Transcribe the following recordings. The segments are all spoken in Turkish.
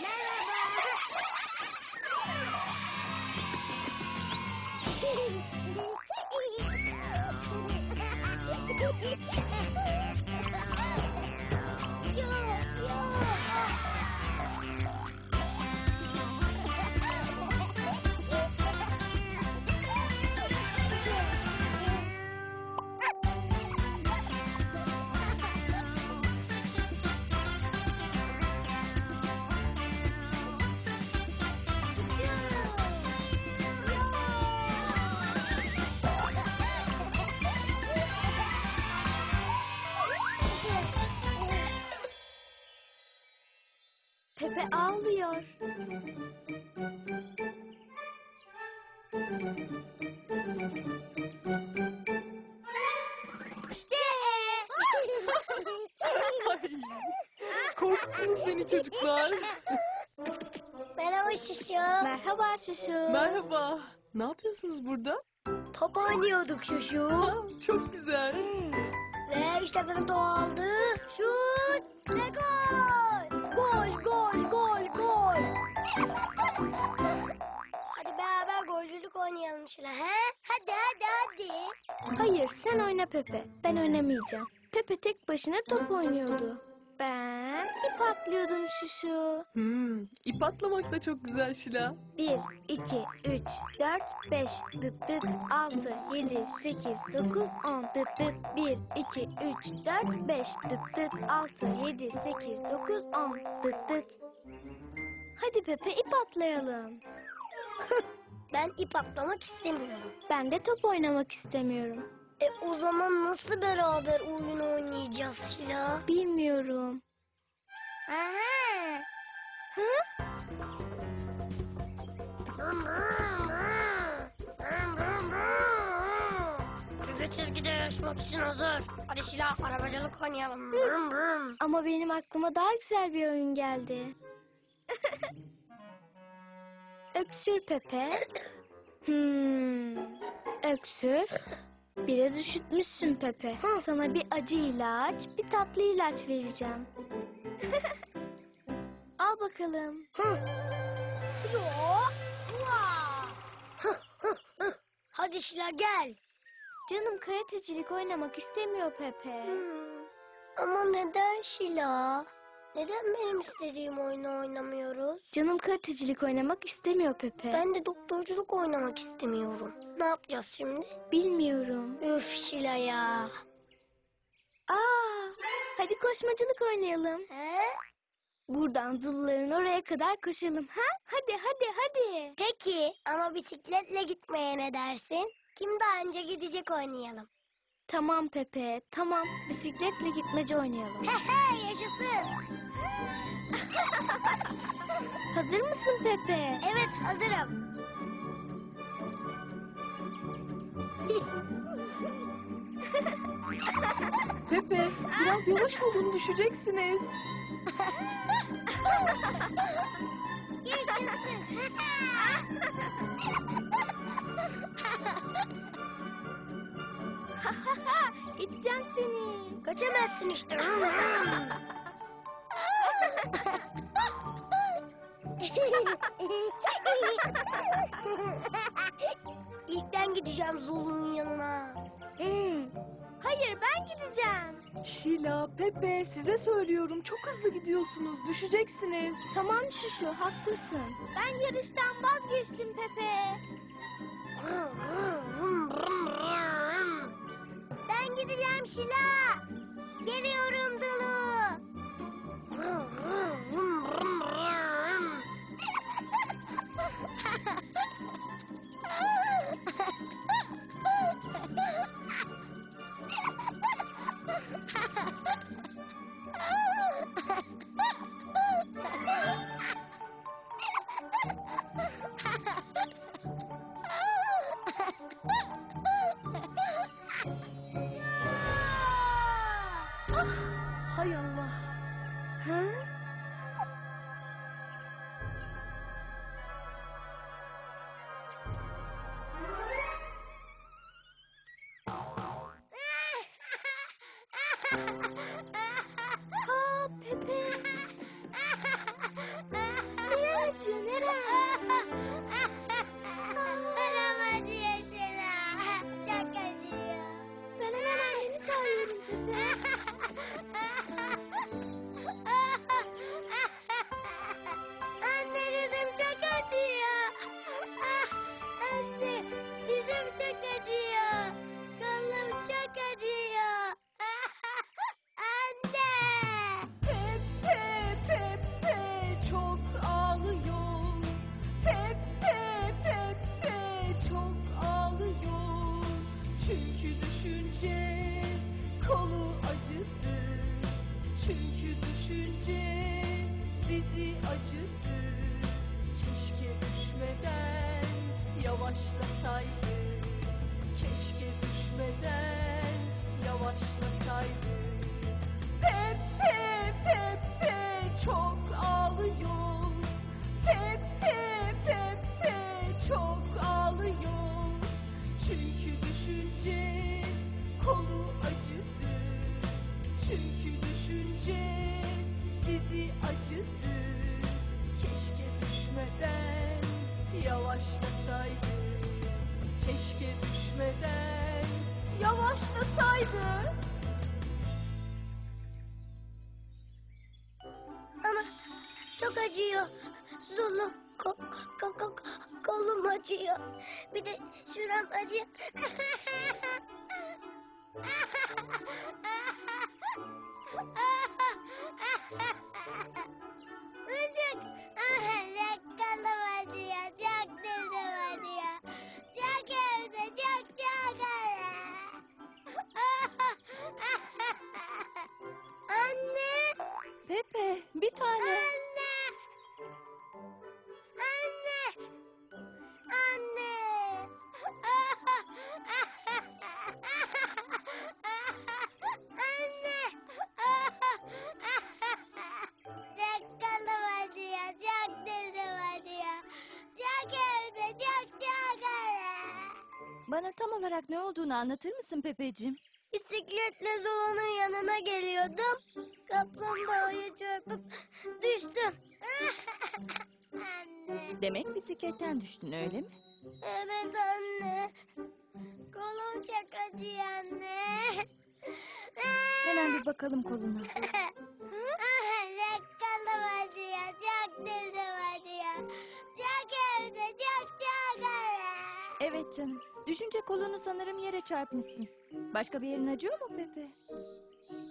Merhaba. Pepe ağlıyor. Ay, korkuttunuz beni çocuklar. Merhaba Şişo. Merhaba Şuşu. Merhaba. Ne yapıyorsunuz burada? Top oynuyorduk Şuşu. Çok güzel. Ve işte benim aldı. Şut ve gol. Şila. He? Hadi, hadi, hadi. Hayır sen oyna Pepe. Ben oynamayacağım. Pepe tek başına top oynuyordu. Ben ip atlıyordum Şuşu. Hmm, ip atlamak da çok güzel Şila. 1, 2, 3, 4, 5, dıt dıt, 6, 7, 8, 9, 10, dıt dıt, 1, 2, 3, 4, 5, dıt dıt, 6, 7, 8, 9, 10, dıt dıt. Hadi Pepe ip atlayalım. Ben ip atlamak istemiyorum. Ben de top oynamak istemiyorum. E o zaman nasıl beraber oyun oynayacağız Şila? Bilmiyorum. Aha. Hı? Küpe çizgide yarışmak için hazır. Hadi Şila arabacılık oynayalım. Ama benim aklıma daha güzel bir oyun geldi. Öksür Pepe. Hmm. Öksür. Biraz üşütmüşsün Pepe. Sana bir acı ilaç, bir tatlı ilaç vereceğim. Al bakalım. Vaa. Hadi Şila gel. Canım karatecilik oynamak istemiyor Pepe. Hmm. Ama neden Şila? Neden benim istediğim oyunu oynamıyoruz? Canım karatecilik oynamak istemiyor Pepe. Ben de doktorculuk oynamak istemiyorum. Ne yapacağız şimdi? Bilmiyorum. Üf Şila ya. Aa, hadi koşmacılık oynayalım. He? Buradan Zuluların oraya kadar koşalım ha? Hadi hadi hadi. Peki ama bisikletle gitmeye ne dersin? Kim daha önce gidecek oynayalım. Tamam Pepe, tamam. Bisikletle gitmece oynayalım. Hehe yaşasın. Hazır mısın Pepe? Evet hazırım. Pepe, biraz yavaş olun düşeceksiniz. İteceğim seni. Kaçamazsın işte. İlk ben gideceğim Zulu'nun yanına. Hmm. Hayır ben gideceğim. Şila, Pepe size söylüyorum çok hızlı gidiyorsunuz düşeceksiniz. Tamam Şuşu haklısın. Ben yarıştan vazgeçtim Pepe. Gideceğim Şila. Geliyorum Dulu. bizi acısı acıyor. Zulu ko, ko, ko, kolum acıyor. Bir de şuram acıyor. Bana tam olarak ne olduğunu anlatır mısın Pepeciğim? Bisikletle Zula'nın yanına geliyordum. Kaplumbağaya çarpıp düştüm. Anne. Demek bisikletten düştün öyle mi? Evet anne. Kolum çok acıyor anne. Hemen bir bakalım koluna. Çok kolum acıyor. Çok dizim acıyor. Çok evde çok çok ağrıyor. Evet canım. Düşünce kolunu sanırım yere çarpmışsın. Başka bir yerin acıyor mu Pepe?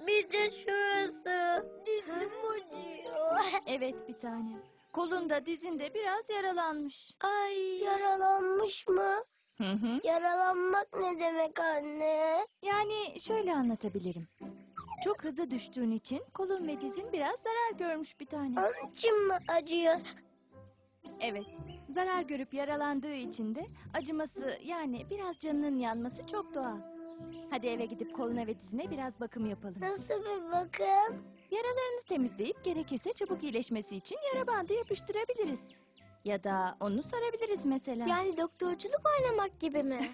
Bir de şurası. Dizim acıyor. Evet bir tane. Kolunda dizinde biraz yaralanmış. Ay yaralanmış mı? Hı hı. Yaralanmak ne demek anne? Yani şöyle anlatabilirim. Çok hızlı düştüğün için kolun ve dizin biraz zarar görmüş bir tane. Onun için mi acıyor? Evet. Zarar görüp yaralandığı için de acıması yani biraz canının yanması çok doğal. Hadi eve gidip koluna ve dizine biraz bakım yapalım. Nasıl bir bakım? Yaralarını temizleyip gerekirse çabuk iyileşmesi için yara bandı yapıştırabiliriz. Ya da onu sarabiliriz mesela. Yani doktorculuk oynamak gibi mi?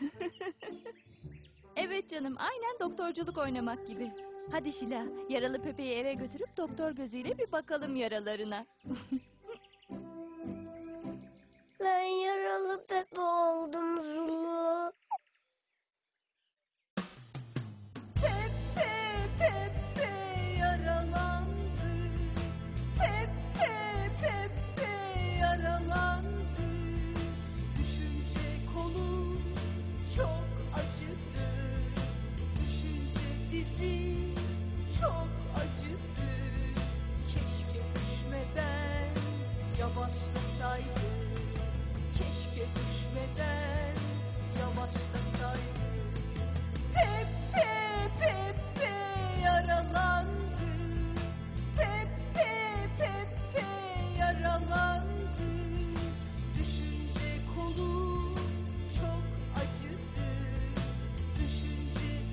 evet canım aynen doktorculuk oynamak gibi. Hadi Şila yaralı Pepe'yi eve götürüp doktor gözüyle bir bakalım yaralarına. ben yaralı Pepe oldum Zulu.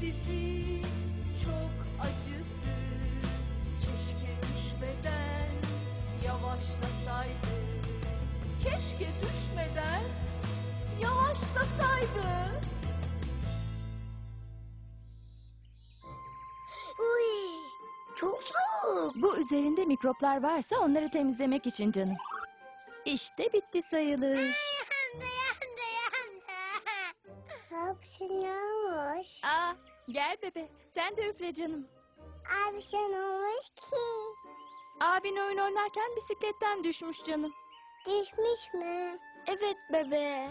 Düşünce dizi çok acıdı Keşke düşmeden yavaşlasaydı Keşke düşmeden yavaşlasaydı Uy, çok soğuk. Bu üzerinde mikroplar varsa onları temizlemek için canım. İşte bitti sayılır. Yandı yandı yandı. Hapşin olmuş. Aa, gel bebe sen de üfle canım. Abi şey olmuş ki. Abin oyun oynarken bisikletten düşmüş canım. Düşmüş mü? Evet bebe.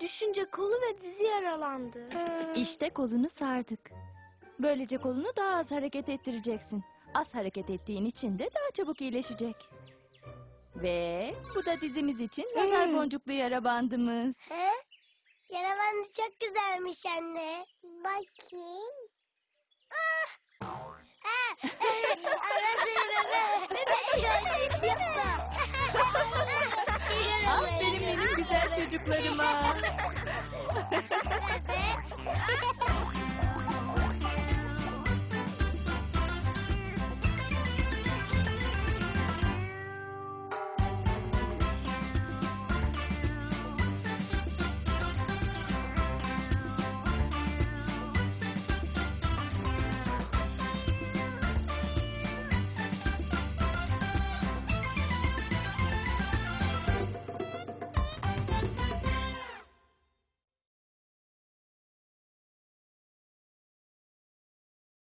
Düşünce kolu ve dizi yaralandı. İşte kolunu sardık. Böylece kolunu daha az hareket ettireceksin. Az hareket ettiğin için de daha çabuk iyileşecek. Ve bu da dizimiz için Hmm. boncuklu yara bandımız. He? Yara bandı çok güzelmiş anne. Bakayım. Ah! Ha! Anasını bebe. Yapma. Aferin benim güzel çocuklarıma. Bebe.